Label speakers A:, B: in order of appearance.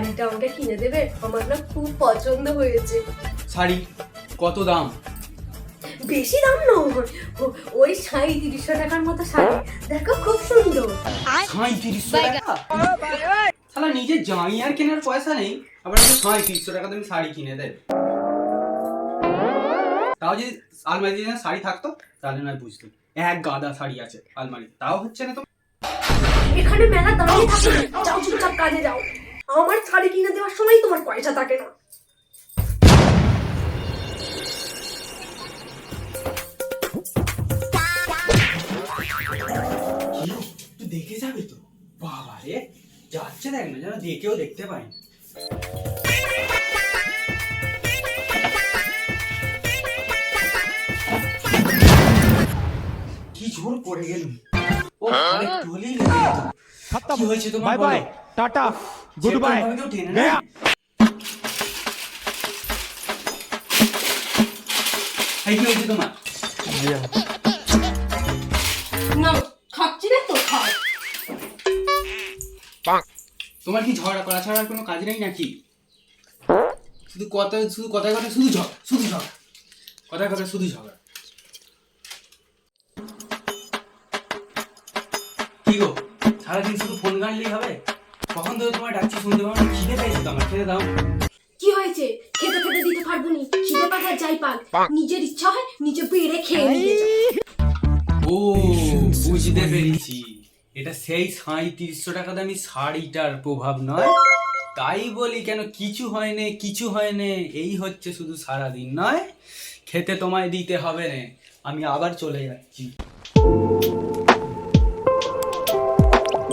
A: কিনে দেবে? আমার না খুব পছন্দ হয়েছে।
B: শাড়ি? কত দাম?
A: বেশি দাম নয়। ওই সাঁত্রিশশো টাকার মতো শাড়ি। দেখো খুব সুন্দর।
B: সাঁত্রিশশো টাকা? শালা নিজের জামাই আর কেনার পয়সা নেই। আবার আমি সাঁত্রিশশো টাকা তুমি শাড়ি কিনে দেয়। তাও যদি আলমারিতে শাড়ি থাকতো তাহলে নয় বুঝতো। এক গাদা শাড়ি আছে আলমারি তাও হচ্ছে না তো
A: এখানে মেলা দাঁড়িয়ে থাকে। যাও চুপচাপ কাজে যাও। আমার শাড়ি কিনে দেওয়ার সময় তোমার পয়সা থাকে না।
B: কি? দেখে যাবে তো? বাবা রে যাচ্ছে দেখ না যেন দেখেও দেখতে পাই কি জোর পড়ে গেল ও আরে টলি লেগে খতম
C: bye
B: bye tata good bye
C: গয়া
B: হাই কি হয়েছে তোমার
A: না খাচ্ছি না তো খাও।
B: তোমার কি ঝড় করা ছাড়া আর কোনো কাজ নেই নাকি? শুধু কথা শুধু কথায় কথা শুধু ঝগড়া শুধু ঝগড়া কথায় কথা শুধু ঝগড়া। কি গো? সারাদিন শুধু ফোন গানলেই হবে? কখন ধরে তোমার ডাকছি শুনতে পাবো না খিদে পেয়েছে তো আমার খেতে দাও।
A: কি হয়েছে? খেতে খেতে দিতে পারব নি। খিদে পাক আর যাই পাক। নিজের ইচ্ছা হয় নিজে বেড়ে খেয়ে
B: ও বুঝতে পেরেছি। এটা সেই সাঁত্রিশশো টাকা দামি শাড়িটার প্রভাব নয়? তাই বলি কেন কিছু হয় না কিছু হয় না এই হচ্ছে শুধু সারাদিন নয়? খেতে তোমায় দিতে হবে না। আমি আবার চলে যাচ্ছি।